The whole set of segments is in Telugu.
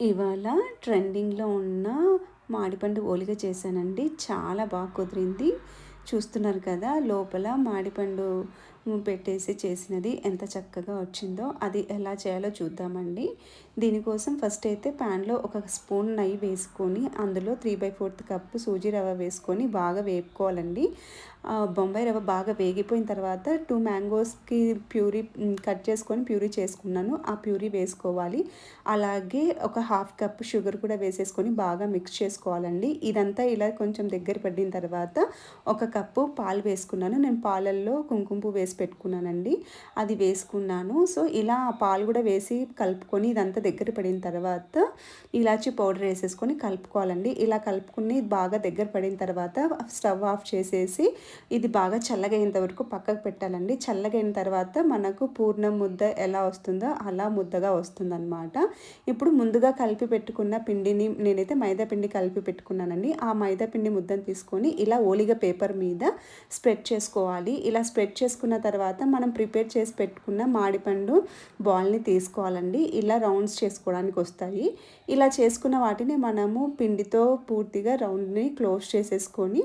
ఇవాళ ట్రెండింగ్లో ఉన్న మామిడిపండు ఓలిగ చేశానండి. చాలా బాగా కుదిరింది. చూస్తున్నారు కదా లోపల మాడిపండు పెట్టేసి చేసినది ఎంత చక్కగా వచ్చిందో అది ఎలా చేయాలో చూద్దామండి. దీనికోసం ఫస్ట్ అయితే ప్యాన్లో ఒక స్పూన్ నెయ్యి వేసుకొని అందులో three by fourth cup sooji రవ్వ వేసుకొని బాగా వేపుకోవాలండి. బొంబాయి రవ్వ బాగా వేగిపోయిన తర్వాత టూ మ్యాంగోస్కి ప్యూరీ కట్ చేసుకొని ప్యూరీ చేసుకున్నాను. ఆ ప్యూరీ వేసుకోవాలి. అలాగే ఒక హాఫ్ కప్ షుగర్ కూడా వేసేసుకొని బాగా మిక్స్ చేసుకోవాలండి. ఇదంతా ఇలా కొంచెం దగ్గర పడిన తర్వాత ఒక కప్పు పాలు వేసుకున్నాను. నేను పాలల్లో కుంకుమ పువ్వు వేసి పెట్టుకున్నానండి. అది వేసుకున్నాను. సో ఇలా ఆ పాలు కూడా వేసి కలుపుకొని ఇదంతా దగ్గర పడిన తర్వాత ఇలాచి పౌడర్ వేసేసుకొని కలుపుకోవాలండి. ఇలా కలుపుకుని బాగా దగ్గర పడిన తర్వాత స్టవ్ ఆఫ్ చేసేసి ఇది బాగా చల్లగైనంత వరకు పక్కకు పెట్టాలండి. చల్లగైన తర్వాత మనకు పూర్ణం ముద్ద ఎలా వస్తుందో అలా ముద్దగా వస్తుందన్నమాట. ఇప్పుడు ముందుగా కలిపి పెట్టుకున్న పిండిని నేనైతే మైదా పిండి కలిపి పెట్టుకున్నానండి. ఆ మైదా పిండి ముద్దను తీసుకొని ఇలా ఓలిగా పేపర్ మీద స్ప్రెడ్ చేసుకోవాలి. ఇలా స్ప్రెడ్ చేసుకున్న తర్వాత మనం ప్రిపేర్ చేసి పెట్టుకున్న మాడిపండు బాల్ని తీసుకోవాలండి. ఇలా రౌండ్స్ చేసుకోవడానికి వస్తాయి. ఇలా చేసుకున్న వాటిని మనము పిండితో పూర్తిగా రౌండ్ని క్లోజ్ చేసేసుకొని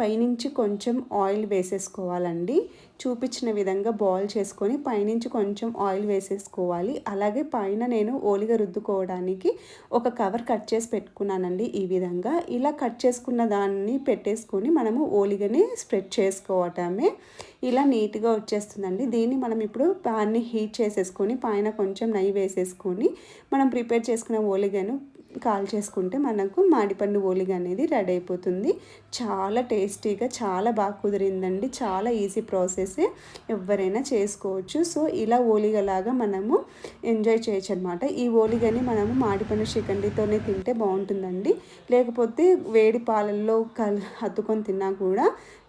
పైనుంచి కొంచెం ఆయిల్ వేసేసుకోవాలండి. చూపించిన విధంగా బాయిల్ చేసుకొని పైనుంచి కొంచెం ఆయిల్ వేసేసుకోవాలి. అలాగే పైన నేను ఓలిగ రుద్దుకోవడానికి ఒక కవర్ కట్ చేసి పెట్టుకున్నానండి ఈ విధంగా. ఇలా కట్ చేసుకున్న దాన్ని పెట్టేసుకొని మనము ఓలిగని స్ప్రెడ్ చేసుకోవటమే. ఇలా నీట్గా వచ్చేస్తుందండి. దీన్ని మనం ఇప్పుడు ప్యాన్ని హీట్ చేసేసుకొని పైన కొంచెం నెయ్యి వేసేసుకొని మనం ప్రిపేర్ చేసుకున్న ఓలిగను కాల్ చేసుకుంటే మనకు మాడిపండు ఓలిగ అనేది రెడీ అయిపోతుంది. చాలా టేస్టీగా చాలా బాగా కుదిరిందండి. చాలా ఈజీ ప్రాసెస్ ఎవరైనా చేసుకోవచ్చు. సో ఇలా ఓలిగలాగా మనము ఎంజాయ్ చేయొచ్చు అనమాట ఈ ఓలిగని మనము మాడిపండు చికెన్తోనే తింటే బాగుంటుందండి. లేకపోతే వేడి పాలల్లో కల్ హత్తుకొని తిన్నా కూడా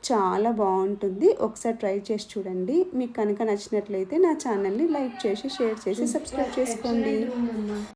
చాలా బాగుంటుంది. ఒకసారి ట్రై చేసి చూడండి. మీకు కనుక నచ్చినట్లయితే నా ఛానల్ని లైక్ చేసి షేర్ చేసి సబ్స్క్రైబ్ చేసుకోండి.